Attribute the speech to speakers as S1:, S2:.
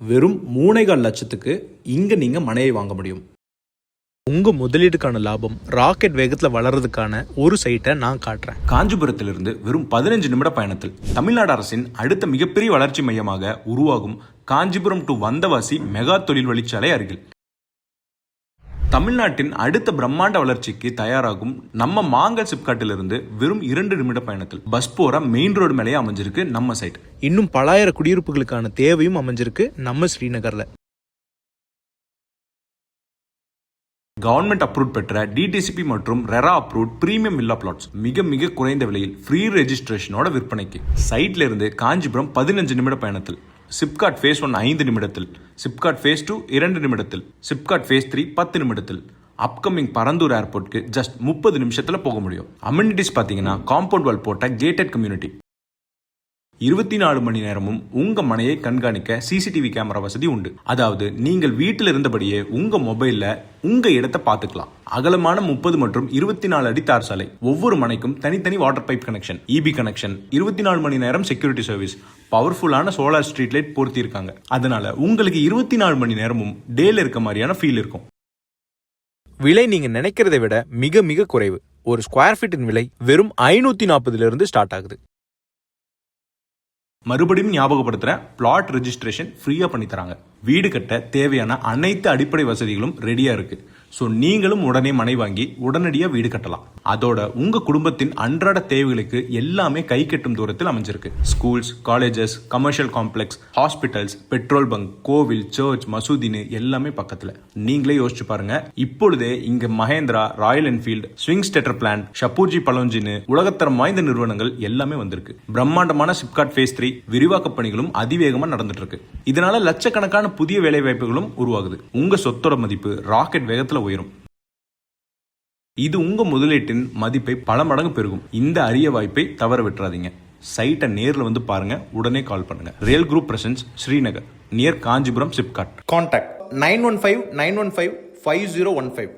S1: வெறும் மூணைகால் லட்சத்துக்கு இங்க நீங்க மனையை வாங்க முடியும்.
S2: உங்க முதலீடுக்கான லாபம் ராக்கெட் வேகத்துல வளர்றதுக்கான ஒரு சைட்டை நான் காட்டுறேன்.
S1: காஞ்சிபுரத்திலிருந்து வெறும் பதினஞ்சு நிமிட பயணத்தில் தமிழ்நாடு அரசின் அடுத்த மிகப்பெரிய வளர்ச்சி மையமாக உருவாகும் காஞ்சிபுரம் டு வந்தவாசி மெகா தொழில் வழிச்சாலை அருகில். தமிழ்நாட்டின் அடுத்த பிரம்மாண்ட வளர்ச்சிக்கு தயாராகும் நம்ம மாங்கல் சிப்காட்டிலிருந்து வெறும் இரண்டு நிமிட பயணத்தில் பஸ் போற மெயின் ரோடு மேலேயே அமைஞ்சிருக்கு நம்ம சைட்
S2: இன்னும் பலாயிர குடியிருப்புகளுக்கான தேவையும் அமைஞ்சிருக்கு நம்ம ஸ்ரீநகர்ல.
S1: கவர்மெண்ட் அப்ரூவ் பெற்ற டிடிசிபி மற்றும் RERA approve premium villa plots மிக மிக குறைந்த விலையில் ஃப்ரீ ரெஜிஸ்ட்ரேஷனோட விற்பனைக்கு. சைட்ல இருந்து காஞ்சிபுரம் பதினஞ்சு நிமிட பயணத்தில். சிப்காட் ஃபேஸ் ஒன் ஐந்து நிமிடத்தில். சிப்காட் ஃபேஸ் டூ இரண்டு நிமிடத்தில். சிப்காட் ஃபேஸ் த்ரீ பத்து நிமிடத்தில். அப்கமிங் பரந்தூர் ஏர்போர்ட்க்கு ஜஸ்ட் முப்பது நிமிஷத்தில் போக முடியும். அம்யூனிட்டிஸ் பார்த்தீங்கன்னா காம்பவுண்ட் வால் போட்ட கேட்டட் கம்யூனிட்டி இருபத்தி நாலு மணி நேரமும் உங்க மனையை கண்காணிக்க சிசிடிவி கேமரா வசதி உண்டு. அதாவது நீங்கள் வீட்டில் இருந்தபடியே உங்க மொபைல்ல உங்க இடத்தை பார்த்துக்கலாம். அகலமான முப்பது மற்றும் இருபத்தி நாலு அடி தார் சாலை. ஒவ்வொரு மனைக்கும் தனித்தனி water pipe connection EB connection இருபத்தி நாலு மணி நேரம் செக்யூரிட்டி சர்வீஸ் பவர்ஃபுல்லான சோலார் ஸ்ட்ரீட் லைட் பொருத்தி இருக்காங்க அதனால உங்களுக்கு இருபத்தி நாலு மணி நேரமும் டேல இருக்க மாதிரியான ஃபீல் இருக்கும்.
S2: விலை நீங்க நினைக்கிறதை விட மிக மிக குறைவு. ஒரு ஸ்கொயர் ஃபீட்டின் விலை வெறும் ஐநூத்தி நாற்பதுல இருந்து ஸ்டார்ட் ஆகுது.
S1: மறுபடியும் ஞாபகப்படுத்துகிறேன் பிளாட் ரெஜிஸ்ட்ரேஷன் ஃப்ரீயாக பண்ணி தராங்க. வீடு கட்ட தேவையான அனைத்து அடிப்படை வசதிகளும் ரெடியாக இருக்குது ஸோ நீங்களும் உடனே மனை வாங்கி உடனடியாக வீடு கட்டலாம். அதோட உங்க குடும்பத்தின் அன்றாட தேவைகளுக்கு எல்லாமே கை கட்டும் தூரத்தில் அமைஞ்சிருக்கு. Schools colleges commercial complex hospitals petrol bunk கோவில் சர்ச் மசூதின்னு எல்லாமே பக்கத்துல. நீங்களே யோசிச்சு பாருங்க. இப்பொழுதே இங்க Mahindra Royal Enfield Schwing Stetter plan Shapoorji பலோஞ்சின்னு உலகத்தரம் வாய்ந்த நிறுவனங்கள் எல்லாமே வந்திருக்கு. பிரம்மாண்டமான சிப்காட் ஃபேஸ் த்ரீ விரிவாக்க பணிகளும் அதிவேகமா நடந்துட்டு இருக்கு இதனால லட்சக்கணக்கான புதிய வேலை வாய்ப்புகளும் உருவாகுது. உங்க சொத்தோட மதிப்பு ராக்கெட் வேகத்துல உயரும். இது உங்க முதலீட்டின் மதிப்பை பல மடங்கு பெருகும். இந்த அரிய வாய்ப்பை தவற விட்டுறாதீங்க. சைட்டை நேரில் வந்து பாருங்க. உடனே கால் பண்ணுங்க. Real Group presents Srinagar near Kanchipuram SIPCOT
S2: contact nine one five nine one five five zero one five.